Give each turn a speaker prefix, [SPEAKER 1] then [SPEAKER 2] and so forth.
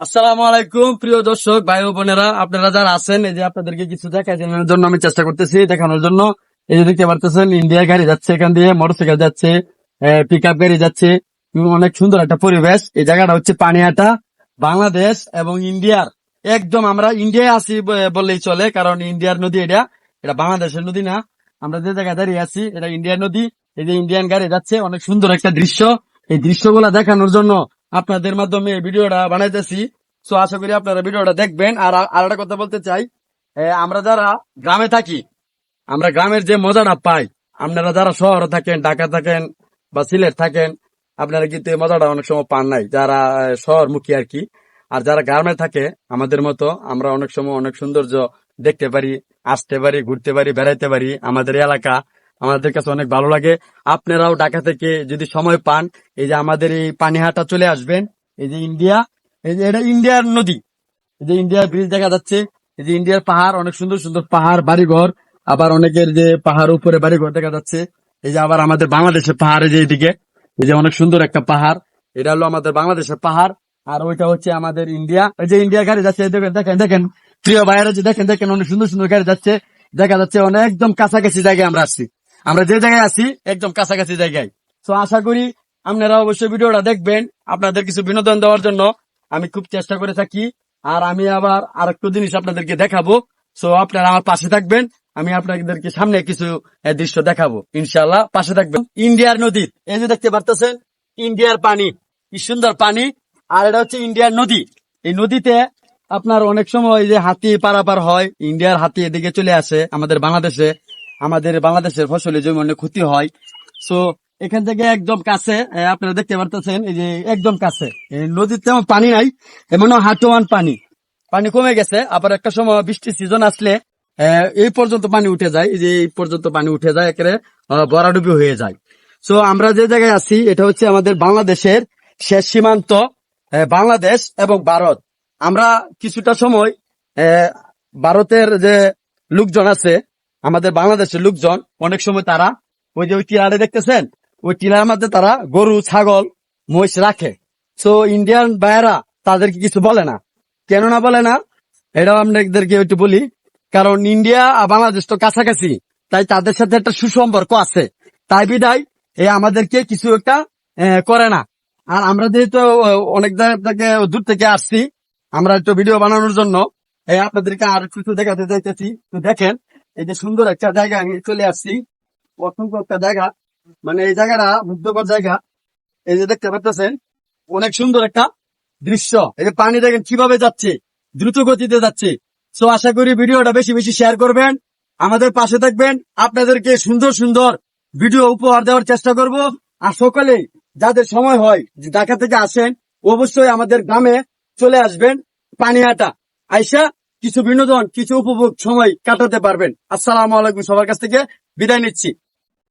[SPEAKER 1] আসসালামু আলাইকুম, প্রিয় দর্শক, ভাই বোনেরা, আপনারা যারা আছেন, এই যে আপনাদেরকে কিছু দেখানোর জন্য আমি চেষ্টা করতেছি দেখানোর জন্য। এই যে দেখতে পারতেছেন ইন্ডিয়া গাড়ি যাচ্ছে, এখান দিয়ে মোটরসাইকেল যাচ্ছে পিক আপ গাড়ি যাচ্ছে। অনেক সুন্দর একটা পরিবেশ। এই জায়গাটা হচ্ছে পানিয়াটা, বাংলাদেশ এবং ইন্ডিয়ার। একদম আমরা ইন্ডিয়ায় আছি বললেই চলে, কারণ ইন্ডিয়ার নদী এটা এটা বাংলাদেশের নদী না। আমরা যে জায়গায় দাঁড়িয়ে আছি, এটা ইন্ডিয়ান নদী। এই যে ইন্ডিয়ান গাড়ি যাচ্ছে, অনেক সুন্দর একটা দৃশ্য। এই দৃশ্যগুলা দেখানোর জন্য আপনাদের মাধ্যমে এই ভিডিওটা বানাইতেছি। তো আশা করি আপনারা ভিডিওটা দেখবেন। আর আর একটা কথা বলতে চাই। আমরা যারা গ্রামে থাকি, আমরা গ্রামের যে মজাটা পাই, আপনারা যারা শহরে থাকেন ঢাকা থাকেন বা সিলেট থাকেন, আপনারা কিন্তু এই মজাটা অনেক সময় পান নাই। যারা শহর মুখী আর কি। আর যারা গ্রামে থাকে, আমাদের মতো আমরা অনেক সময় অনেক সৌন্দর্য দেখতে পারি, আসতে পারি, ঘুরতে পারি, বেড়াইতে পারি। আমাদের এলাকা আমাদের কাছে অনেক ভালো লাগে। আপনারাও ঢাকা থেকে যদি সময় পান, এই যে আমাদের এই পানিহাটা চলে আসবেন, এই যে ইন্ডিয়া, এই যে এটা ইন্ডিয়ার নদী, এই যে ইন্ডিয়ার ব্রিজ দেখা যাচ্ছে, এই যে ইন্ডিয়ার পাহাড়, অনেক সুন্দর সুন্দর পাহাড়, বাড়িঘর, আবার অনেকের যে পাহাড় উপরে বাড়িঘর দেখা যাচ্ছে, এই যে আবার আমাদের বাংলাদেশের পাহাড়ে যে এদিকে এই যে অনেক সুন্দর একটা পাহাড়, এটা হলো আমাদের বাংলাদেশের পাহাড়, আর ওইটা হচ্ছে আমাদের ইন্ডিয়া, এই যে ইন্ডিয়া গাড়ি যাচ্ছে দেখেন দেখেন দেখেন, প্রিয় যে দেখেন দেখেন, অনেক সুন্দর সুন্দর গাড়ি যাচ্ছে, দেখা যাচ্ছে অনেক একদম কাছাকাছি জায়গায় আমরা আসছি। আমরা যে জায়গায় আছি, একদম কাছাকাছি জায়গায়। তো আশা করি আপনারা অবশ্যই ভিডিওটা দেখবেন। আপনাদের কিছু বিনোদন দেওয়ার জন্য আমি খুব চেষ্টা করে থাকি। আর আমি আবার আর একটু জিনিস আপনাদেরকে দেখাবো। সো আপনারা আমার পাশে থাকবেন। আমি আপনাদেরকে সামনে কিছু দৃশ্য দেখাবো। ইনশাল্লাহ পাশে থাকবেন। ইন্ডিয়ার নদী। এই যে দেখতে পারতেছেন, ইন্ডিয়ার পানি। কি সুন্দর পানি। আর এটা হচ্ছে ইন্ডিয়ার নদী। এই নদীতে আপনার অনেক সময় যে হাতি পারাপার হয়, ইন্ডিয়ার হাতি এদিকে চলে আসে আমাদের বাংলাদেশে। আমাদের বাংলাদেশের ফসলের জমি অনেক ক্ষতি হয়। সো এখান থেকে একদম কাছে আপনারা দেখতে পারতেছেন, এই যে একদম কাছে। নদীতে তেমন পানি নাই এমন হাটওয়ান পানি। পানি কমে গেছে, আবার একটা সময় বৃষ্টির সিজন আসলে এই পর্যন্ত পানি উঠে যায়, এই যে এই পর্যন্ত পানি উঠে যায়, একেবারে বরাডুবি হয়ে যায়। সো আমরা যে জায়গায় আছি, এটা হচ্ছে আমাদের বাংলাদেশের শেষ সীমান্ত বাংলাদেশ এবং ভারত। আমরা কিছুটা সময় ভারতের যে লোকজন আছে আমাদের বাংলাদেশের লোকজন অনেক সময় তারা ওই যে ওই টিলারে দেখতেছেন? ওই টিলার মধ্যে তারা গরু, ছাগল, মহিষ রাখে। সো ইন্ডিয়ান ভাইয়েরা তাদেরকে কিছু বলে না। কেন না বলে না? এটাও আপনাদেরকে একটু বলি। কারণ ইন্ডিয়া আর বাংলাদেশ তো কাছাকাছি, তাই তাদের সাথে একটা সুসম্পর্ক আছে। তাই বিদায়, এ আমাদেরকে কিছু একটা করে না। আর আমরা যেহেতু অনেক থেকে, দূর থেকে আসছি, আমরা একটু ভিডিও বানানোর জন্য এই আপনাদেরকে আর কিছু দেখাতে চাইতেছি। তো দেখেন এই যে সুন্দর একটা জায়গা আমি চলে আসছি। অসংখ্য একটা জায়গা মানে এই জায়গাটা মুগ্ধকর জায়গা। এই যে দেখতে পাচ্ছেন, অনেক সুন্দর একটা দৃশ্য। এই যে পানি দেখেন কীভাবে যাচ্ছে, দ্রুত গতিতে যাচ্ছে। তো আশা করি ভিডিওটা বেশি বেশি শেয়ার করবেন, আমাদের পাশে থাকবেন। আপনাদেরকে সুন্দর সুন্দর ভিডিও উপহার দেওয়ার চেষ্টা করব। আর সকলেই যাদের সময় হয়, যে ঢাকা থেকে আসেন, অবশ্যই আমাদের গ্রামে চলে আসবেন পানিহাটা আইসা কিছু বিনোদন কিছু উপভোগ সময় কাটাতে পারবেন। আসসালামু আলাইকুম সবার কাছ থেকে বিদায় নিচ্ছি।